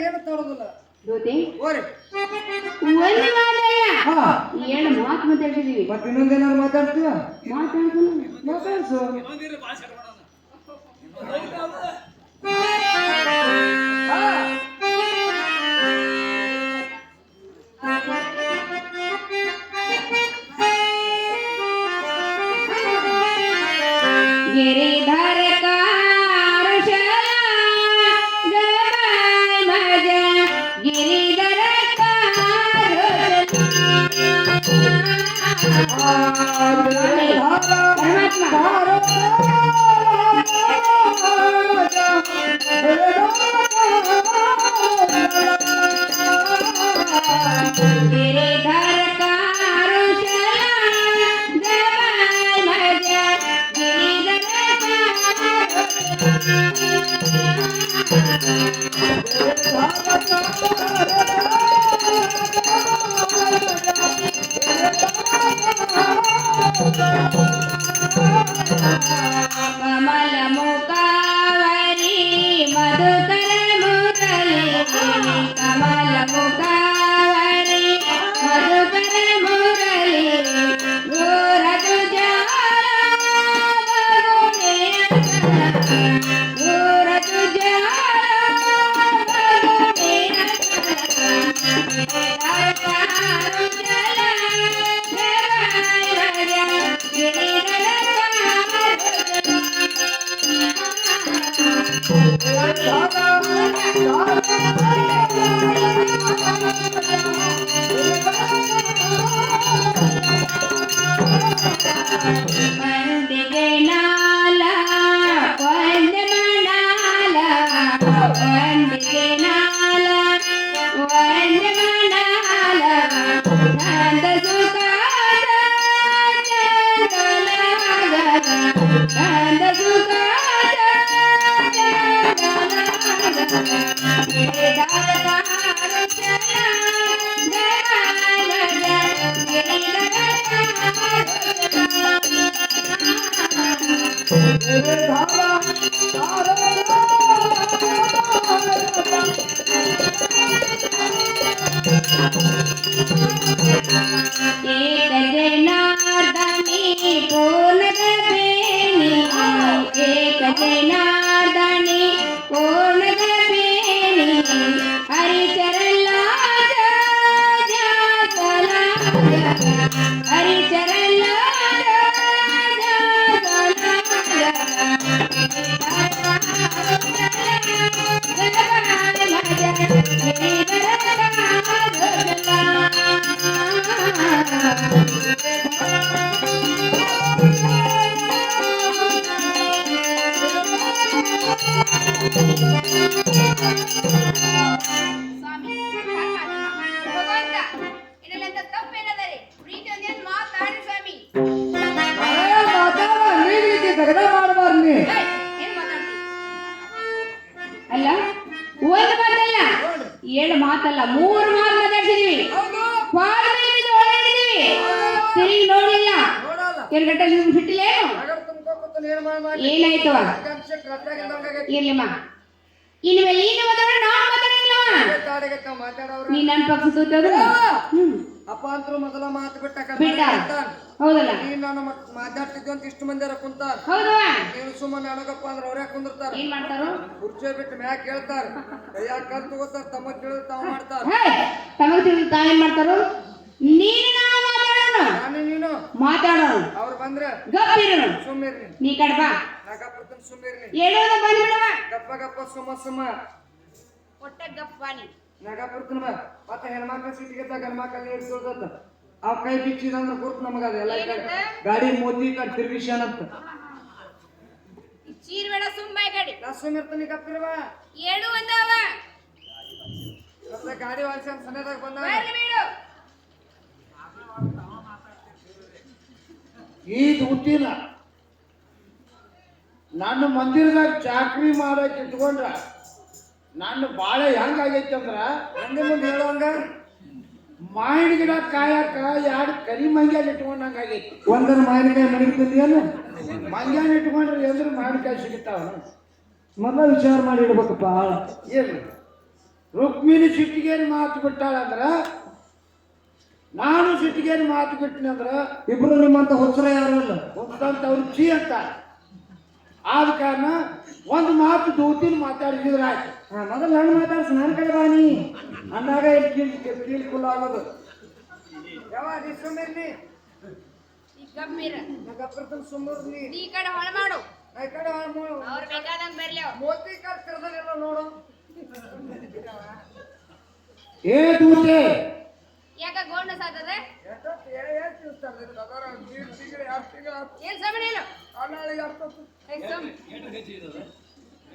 ಏನು ತೋರುದಿಲ್ಲ ಜ್ಯೋತಿ? ಓರಿ ಒಂದು ಹಾ. ಏನು ಮಾತು ಮಾತಾಡ್ತಿದೀವಿ. ಮತ್ತೆ ಇನ್ನೊಂದೇನಾದ್ರು ಮಾತಾಡ್ತೀಯ? ಮಾತಾಡ್ಸಲ್ಲ ಮಾತಾಡ್ಸು. ಹಾ. Bye. ಮಾಡಬಾರ್ದು ನೀ ಏಯ್, ಏನ್ ಮಾತಾಡ್ತಿ? ಅಲ್ಲ ಒಂದು ಮಾತಲ್ಲ. ಏಳು ಮಾತಲ್ಲ ಮೂರು ಮಾತು ಮಾತಾಡ್ತಿದೀವಿ. ತಿರುಗಿ ನೋಡಿಲ್ಲ. ಗಂಟೆ ಬಿಟ್ಟಿಲ್ಲೇನು ಏನಾಯ್ತವ ಇರ್ಲಿಮ್ಮ ಇನ್ಮೇಲೆ ನೀನು ಮಾತಾಡ ನಾನು ಮಾತಾಡಿಲ್ಲವ ತಾಡಿಗತ್ತ ಮಾತಾಡವ್ರ ನೀ ನನ್ನ ಪಕ್ಷ ಸೂತೋದು ಅಪ್ಪ ಅಂತ ಮೊದಲ ಮಾತು ಬಿಟ್ಟ ಬಿಟ್ಟ ಹೌದಲ್ಲ? ನೀನ್ ಅಂತ ಇಷ್ಟು ಮಂದಿರ ಕುಂತಾರ. ಸುಮ್ಮನೆ ನನಗಪ್ಪ ಅಂದ್ರೆ ಅವ್ರೇ ಕುಂದಿರ್ತಾರ? ಏನ್ ಮಾಡ್ತಾರು? ಕುರ್ಚಿ ಬಿಟ್ಟು ಮ್ಯಾಕ್ ಕೇಳ್ತಾರ. ಕೈಯಾಗ ಕಲ್ ತಗೋತಾರ ತಮ್ಮ ಕೇಳಿದ್ರೆ ತಾವ್ ಮಾಡ್ತಾರ. ಹೇ ತಮಗೆ ತಿಳಿದು ತಾವೇನ್ ಮಾಡ್ತಾರು? ನೀನು ನಾನು ಮಾತಾಡೋಣ. ನಾನು ನೀನು? ಮಾತಾಡೋಣ. ಅವ್ರು ಬಂದ್ರೆ? ಗಪ್ಪಿರೋಣ. ಸುಮ್ಮಿರ್ನಿ ನೀ ಕಡ್ಬ. ಹೇಳೋದ ಬಂದ್ಬಿಡವ. ಗಪ್ಪ ಗಪ್ಪ ಸುಮ್ಮ ಸುಮ್ಮ. ಹೊಟ್ಟೆ ಗಪ್ಪಾನಿ ನಗಪ್ಪರ್ತನ ಬಾ ಮತ್ತೆ ಹೆಣ್ಮಕ್ಳ ಸಿಟಿಗೆ ಗಂಡ್ಮಕ್ಳ ನೀರು ತೋರ್ತದ ಅವ್ ಕೈ ಬಿಚ್ಚಿದಂದ್ರ ಗುರ್ತು ನಮಗ ಅದ. ಎಲ್ಲ ಈ ಕಡೆ ಗಾಡಿ ಮೋದಿ ಕಡೆ ತಿರ್ಗಿಸ್ಯಾನಂತ. ಈ ಚೀರ್ ಬೇಡ ಸುಮ್ಮನೆ ಗಾಡಿ ನಾ ಸುಮ್ಮಿರ್ತೀನಿ ಗಪ್ಪಿರವ ಏಳು ಒಂದವ. ಮತ್ತೆ ಗಾಡಿ ವಾಲ್ಸನ್ ಸನೇದಾಗ ಬಂದ ಬರ್ಲಿ ಬಿಡು. ಈದ್ ಹುಟ್ಟಿಲ್ಲ ನನ್ನ ಮಂದಿರದಾಗ ಚಾಕ್ರಿ ಮಾಡಕ್ ಇಟ್ಕೊಂಡ್ರ ನನ್ನ ಬಾಳೆ ಹೆಂಗಾಗೈತೆ ಅಂದ್ರ ಹಂಗೆ ಮುಂದೆ ಹೇಳುವಂಗ? ಮಾವಿನ ಗಿಡ ಕಾಯಕ ಎರಡು ಕರಿ ಮಂಗ್ಯಾನ ಇಟ್ಕೊಂಡಂಗ ಆಗೈತಿ ಒಂದರ ಮಾವಿನಕಾಯಿ ಮಡಿಗ್ತಿದ್ಯೇನು ಮಂಗ್ಯಾನ ಇಟ್ಕೊಂಡ್ರೆ ಎಂದ್ರ ಮಾವಿನಕಾಯಿ ಸಿಗುತ್ತಾವ ಮೊದಲ ವಿಚಾರ ಮಾಡಿ ಇಡ್ಬೇಕಪ್ಪ. ಏನು ರುಕ್ಮಿಣಿ ಸಿಟ್ಟಿಗೇನು ಮಾತು ಬಿಟ್ಟಾಳಂದ್ರ? ನಾನು ಸಿಟ್ಟಿಗೇನು ಮಾತು ಬಿಟ್ಟಿನಿ ಅಂದ್ರೆ ಇಬ್ರು ನಿಮ್ಮಂತ ಹೊಸರ ಯಾರು ಇಲ್ಲ. ಅವ್ರು ಚೀ ಅಂತ ಆದ ಕಾರಣ ಒಂದು ಮಾತು ದೂತಿನ ಮಾತಾಡಿದ್ರೆ ಆಯ್ತು. ಮೊದಲು ನಾನು ಮಾತಾಡ್ಸ ನನ್ನ ಕಡೆ ಬಾನಿ ಅಂದಾಗ ಇಲ್ಲಿ ಕೀಲ್ ಕೀಲ್ ಕುಲ್ಲ ಆಗೋದು ಯಾವ ನೀ? ಸುಮ್ಮನೆ ಈ ಗಂಭೀರ ನಗಪ್ರತನ ಸುಮ್ಮನೆ ನೀ. ನೀ ಈ ಕಡೆ ಹೊಳ ಮಾಡು. ಈ ಕಡೆ ಹೊಳ ಮಾಡು. ಅವ್ರು ಬೇಕಾದಂಗೆ ಬರ್ಲಿ. ಮೋತಿ ಕಾಲ್ ನೋಡು. ಏ ದೂತೆ! ಯಾಕ ಗೋಂಡ ಸಾತದೆ ಎಷ್ಟೊತ್ತು ಏ- ಏನ್ ಸಮಯ ಇದು? ಅದರ ನೀರ್ ತಿಂಗ್ಳು, ಎರಡ್ ತಿಂಗ್ಳು? ಆತು. ಏನ್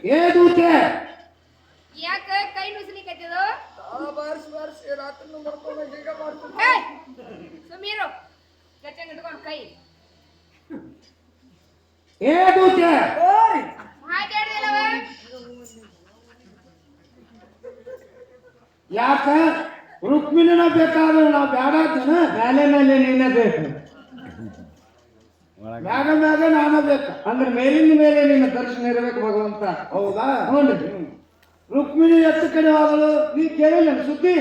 ಏ ದೂತೆ ಯಾಕ ಕೈ ನುಸ್ಲಿಕತ್ತಿದು ಬಾರಿಸಿ ಬಾರಿಸಿ ರಾತ್ರಿ ಮಾಡ್ಕೊಂಡು ಹೀಗೆ ಮಾಡ್ತೀನಿ ಹೇ ಸುಮೀರು ಗಟ್ಟಂಗ್ ಇಟ್ಕೊಂಡು ಕೈ. ಏ ದೂತೆ ಮಾತಾಡ್ದಿಲ್ಲವ ಯಾಕ? ರುಕ್ಮಿಣಿನ ಬೇಕಾದ್ರೆ ನಾವು ಬೇಡ ಜನ ಮೇಲೆ ಮೇಲೆ ನೀನೇ ಬೇಕು. ಮ್ಯಾಗ ಮ್ಯಾಗ ನಾನ ಬೇಕು. ಅಂದ್ರೆ ಮೇಲಿನ ಮೇಲೆ ನಿನ್ನ ದರ್ಶನ ಇರಬೇಕು ಭಗವಂತ. ಹೌದಾ? ಹ್ಞೂ ರುಕ್ಮಿಣಿ ಎತ್ತ ಕಡೆ ಹೋಗಲು ನೀ ಕೇಳಿಲ್ಲ ಸುದ್ದಿ?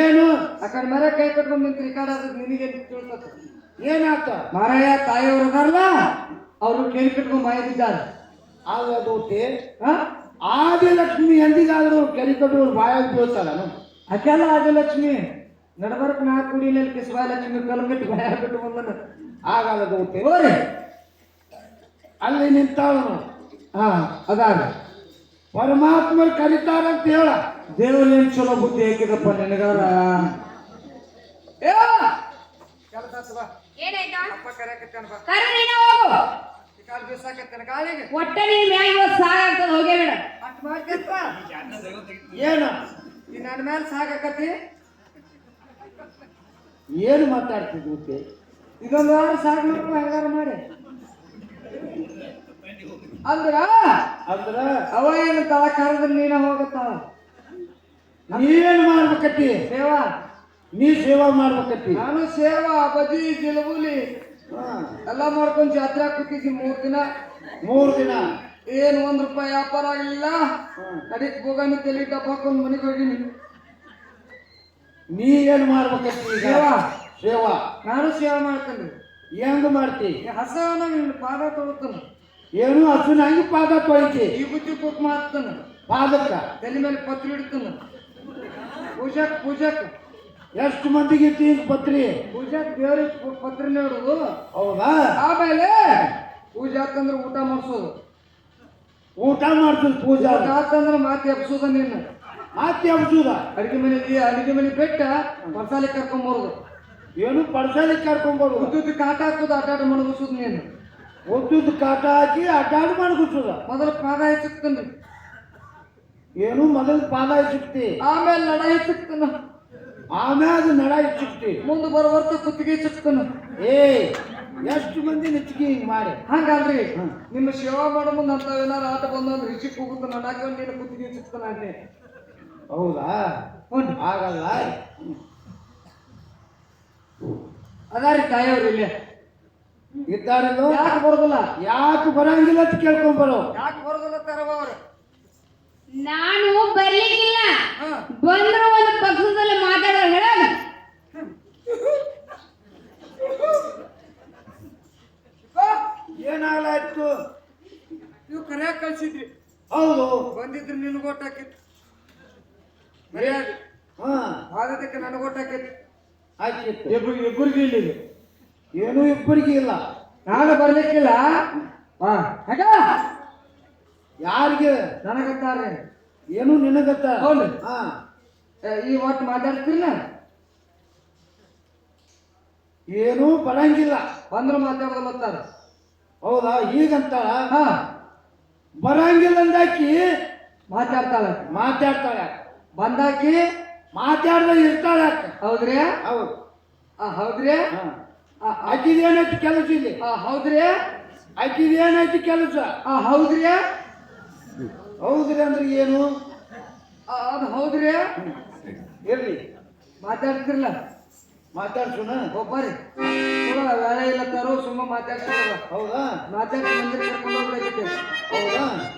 ಏನು? ಆ ಕಡೆ ಮರ ಕೈ ಕಟ್ಕೊಂಡು ನಿಂತು ರಿಕಾರ್ಡ್ ಆದ್ರೆ ನಿನಗೆ ತಿಳ್ಕೊತ ಏನಾತ ಮಾರಾಯ ತಾಯಿಯವರು ಅದಾರಲ್ಲ ಅವರು ಕೇಳಿ ಕಟ್ಕೊಂಡು ಮಾಯದಿದ್ದಾರೆ ಆಗ ದೂತೆ ಹಾ ಆದಿಲಕ್ಷ್ಮಿ ಎಂದಿಗಾದ್ರೂ ಕೆರೆ ಕಟ್ಟೋರು ಬಾಯಾಗಿ ಬೀಳ್ತಾಳ ಅಕ್ಕೆಲ್ಲ ಆದಿಲಕ್ಷ್ಮಿ ನಡಬರ್ಕ್ ನಾ ಕುಡಿಲಿಲ್ಲ ಕಿಸ್ಬಾಯ ಲಕ್ಷ್ಮಿ ಕಲ್ಗಟ್ಟಿ ಬಾಯ ಬಿಟ್ಟು ಬಂದನ. ಆಗಲ್ಲ ದೂತೆ ಹೋರಿ. ಅಲ್ಲಿ ನಿಂತಾಳು ಹಾ ಅದಾಗ ಪರಮಾತ್ಮರು ಕರೀತಾರಂತ ಹೇಳ. ದೇವ್ರ ಏನ್ ಚಲೋ ಬುದ್ಧಿ ಹಾಕಿದಪ್ಪ ನಿನಗಾರ. ಒಟ್ಟ ನೀನ್ ಮ್ಯಾಗ ಇವತ್ತು ಸಾಗಾಗ್ತದ ಹೋಗೇ ಬಿಡ. ಏನು? ನನ್ನ ಮೇಲೆ ಸಾಕಾಕತಿ ಏನು ಮಾತಾಡ್ತಿದ್ ದೂತೆ ಇದೊಂದು ವಾರ ಸಾಕು ಮಾಡ್ಕೊ ಹೆಂಗಾರ ಮಾಡಿ. ಅಂದ್ರ? ಅಂದ್ರ? ಅವ ಏನು ತಳ ಕರೆದ್ರೆ ನೀನ ಹೋಗತ್ತಾವ ನೀವೇನು ಮಾಡ್ಬೇಕತ್ತಿ? ಸೇವಾ? ನೀ ಸೇವಾ ಮಾಡ್ಬೇಕತ್ತಿ. ನಾನು ಸೇವಾ ಬದಿ ಜಿಲಬುಲಿ ಹಾ. ಎಲ್ಲ ಮಾಡ್ಕೊಂಡು ಜಾತ್ರೆ ಕೂತಿದ್ವಿ ಮೂರ್ ದಿನ. ಮೂರ್ ದಿನ? ಏನ್ ಒಂದ್ ರೂಪಾಯಿ ವ್ಯಾಪಾರ ಆಗಲಿಲ್ಲ. ಕಡಿಕ್ ನಡೀಕ್ ಹೋಗಾನಿ ತಲೆ ಡಬ್ಬ ಹಾಕೊಂಡು ಮನೆಗೆ ಹೋಗಿನಿ. ನೀ ಏನ್ ಮಾಡ್ಬೇಕತ್ತಿ ಸೇವಾ. ಸೇವಾ ನಾನು ಸೇವೆ ಮಾಡ್ತೇನೆ. ಹೆಂಗ್ ಮಾಡ್ತಿ? ಹಸನ ನಿನ್ನ ಪಾದ ತೊಗೊತಾನ ಏನು ಹಸುನ ಹಂಗೆ ಪಾದ ತೊಳಿತಿ? ಈ ಬುದ್ಧಿ ಕುಕ್ ಮಾಡ್ತಾನ. ಪಾದಕ್ಕ? ತಲೆ ಮೇಲೆ ಪತ್ರಿ ಇಡ್ತಾನ. ಪೂಜಾಕ್ ಪೂಜಾಕ್. ಎಷ್ಟು ಮಂದಿಗೆ ಇತ್ತು ಈಗ ಪತ್ರಿ? ಪೂಜಾಕ್ ದೇವ್ರಿಗೆ ಪತ್ರಿ ನೋಡುದು ಹೌದಾ? ಆಮೇಲೆ ಪೂಜೆ ಅಂತಂದ್ರೆ ಊಟ ಮಾಡಿಸೋದು. ಊಟ ಮಾಡ್ತೀನಿ ಪೂಜಾ? ಊಟ ಆತಂದ್ರೆ ಮಾತು ಎಬ್ಸೋದ ನೀನು ಮಾತಿ ಹಬ್ಸುದ ಅಡಿಗೆ ಮನೆಗೆ ಅಡಿಗೆ ಮನೆ ಬೆಟ್ಟ ಮಸಾಲೆ ಕರ್ಕೊಂಬರೋದು ಏನು ಪಡ್ಸಾಲಿ ಕರ್ಕೊಂಡ್ಬೋದು ಉದ್ದುದ್ದು ಕಾಟ ಹಾಕೋದು ಆಟಾಟ ಮಣಗಿಸೋದು ನೀನು. ಉದ್ದುದ್ದು ಕಾಟ ಹಾಕಿ ಅಡ್ಡಾಡಿ ಮಾಡ್ಕೊಸದ ಮೊದಲು ಪಾದ ಹೆಚ್ಚಕ್ತಾನೆ. ಏನು ಮೊದಲು ಪಾದ ಸಿಕ್ತಿ ಆಮೇಲೆ ನಡ ಹೆಚ್ಚುತ್ತಾನ ಆಮೇಲೆ ಅದು ನಡ ಸಿಕ್ತಿ ಮುಂದೆ ಬರುವರ್ತ ಕುತ್ತಿಗೆ ಹೆಚ್ಚಕ್ತಾನ. ಏ ಎಷ್ಟು ಮಂದಿ ನೆಚ್ಚಿಗೆ ಹಿಂಗ್ ಮಾಡಿ? ಹಂಗಲ್ರಿ ನಿಮ್ಮ ಸೇವಾ ಮಾಡೋ ಮುಂದೆ ಅಂತ ಏನಾರ ಆಟ ಬಂದ ಹೆಚ್ಚಿಗೆ ಹೋಗುತ್ತೆ ನಡಾಕ ನೀನು ಕುತ್ತಿಗೆ ಹೆಚ್ಚಿಸ್ತಾನೆ ಹೌದಾ? ಹ್ಞೂ ಆಗಲ್ಲ ಅದಾರಿ ತಾಯಿಯವ್ರು ಇಲ್ಲೇ. ಇದ್ದಾರಲ್ಲ? ಯಾಕೆ ಬರೋದಿಲ್ಲ? ಯಾಕೆ ಬರಂಗಿಲ್ಲ ಅಂತ ಕೇಳ್ಕೊಂಬರೋ ಯಾಕೆ ಬರೋದಿಲ್ಲ ತರವ ಅವ್ರು? ನಾನು ಬರ್ಲಿಕ್ಕಿಲ್ಲ. ಹಾ. ಬಂದ್ರು ಒಂದು ಪಕ್ಷದಲ್ಲಿ ಮಾತಾಡೋ ಹೇಳ ಏನಾಗ್ಲಾಯ್ತು? ನೀವು ಕರೆಯ ಕಳ್ಸಿದ್ರಿ. ಹೌದು. ಬಂದಿದ್ರು ನಿನಗೆ ಓಟ್ ಹಾಕಿತ್ತು ಮರ್ಯಾದೆ. ಹಾ. ಆದದಕ್ಕೆ ನನಗೆ ಇಬ್ರು ಇಬ್ಬರಿಗೆ ಇಲ್ಲಿಗೆ ಏನು ಇಬ್ಬರಿಗೆ ಇಲ್ಲ. ನಾನು ಬರ್ಲಿಕ್ಕಿಲ್ಲ ಹಾ. ಹಾಗ ಯಾರಿಗೆ? ನನಗತ್ತಾರೆ ಏನು ನಿನಗತ್ತ ಹೌದು. ಹಾ. ಈ ಒಟ್ಟು ಮಾತಾಡ್ತೀರಿ ಏನು ಬರಂಗಿಲ್ಲ. ಬಂದ್ರೆ ಮಾತಾಡೋದು ಬರ್ತಾರ ಹೌದಾ? ಈಗಂತ ಹಾ. ಬರಂಗಿಲ್ಲ ಅಂದಾಕಿ ಮಾತಾಡ್ತಾಳೆ. ಮಾತಾಡ್ತಾಳೆ. ಬಂದಾಕಿ ಮಾತಾಡ್ದ ಇರ್ತಾಳೆ ಯಾಕೆ ಹೌದ್ರಿ? ಹೌದು. ಆ, ಹೌದ್ರಿ? ಆ, ಆ, ಆಕಿದ ಏನೈತಿ ಕೆಲಸ ಇಲ್ಲಿ? ಆ, ಹೌದ್ರಿ? ಆಕಿದ ಏನೈತಿ ಕೆಲಸ? ಆ, ಹೌದ್ರಿ? ಹೌದ್ರಿ ಅಂದ್ರೆ ಏನು? ಆ, ಅದು ಹೌದ್ರಿ? ಇರ್ಲಿ. ಮಾತಾಡ್ತಿರ್ಲ ಮಾತಾಡ್ಸೋಣ? ಒಬ್ಬರಿ ಇಲ್ಲ ತರೋ ಸುಮ್ಮ ಮಾತಾಡ್ತಿರಲ್ಲ ಹೌದಾ? ಮಾತಾಡಿ ಮಂದಿರ ಕರ್ಕೊಂಡು ಹೋಗ್ಬೇಕಾಗಿತ್ತು ಹೌದಾ?